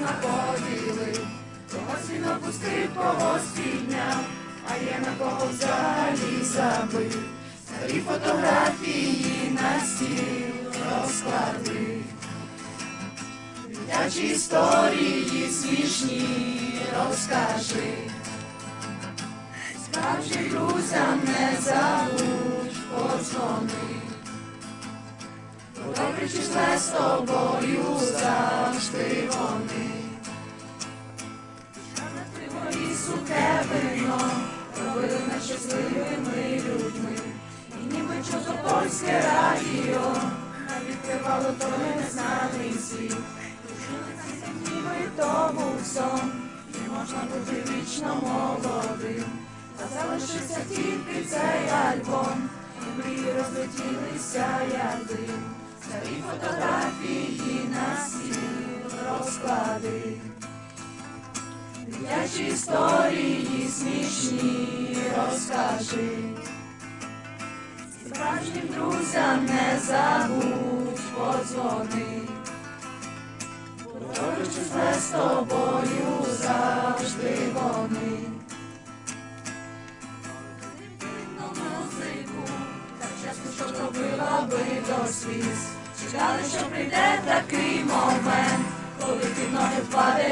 на поділи, когось він опустив, когось підняв, а є на кого взагалі забив. Старі фотографії на стіл розклади. Дитячі історії смішні розкажи. Справжнім друзям не забудь подзвони. Бо добре чи з тобою вино робили нас щасливими людьми. І ніби чудо польське радіо, а відкривало той незнаний світ. Ніби тому сон, і можна бути вічно молодим. Та залишився тільки цей альбом, і мрії розлетілися як дим. Старі фотографії на стіл розклади. Дитячі історії смішні розкажи. Справжнім друзям не забудь подзвони. Добре зле з тобою завжди вони. Музику, так часто, що робила би до сліз. Чекали, що прийде такий момент, коли під ноги впаде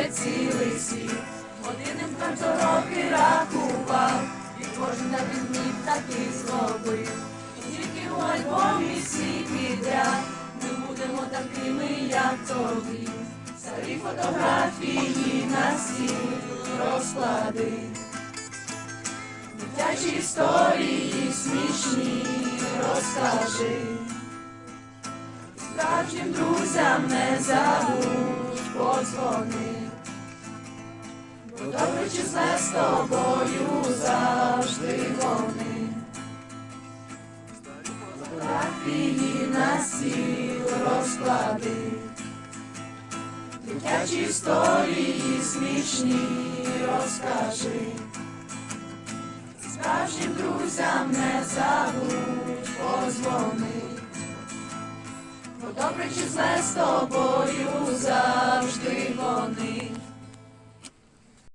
такими. Старі фотографії на стіл розклади. Дитячі історії смішні розкажи. Справжнім друзям не забудь подзвони. Бо добре чи зле з тобою завжди вони. Фотографії на стіл розклади. Дитячі історії смішні розкажи. Справжнім друзям не забудь позвони, Бо добре чи зле з тобою.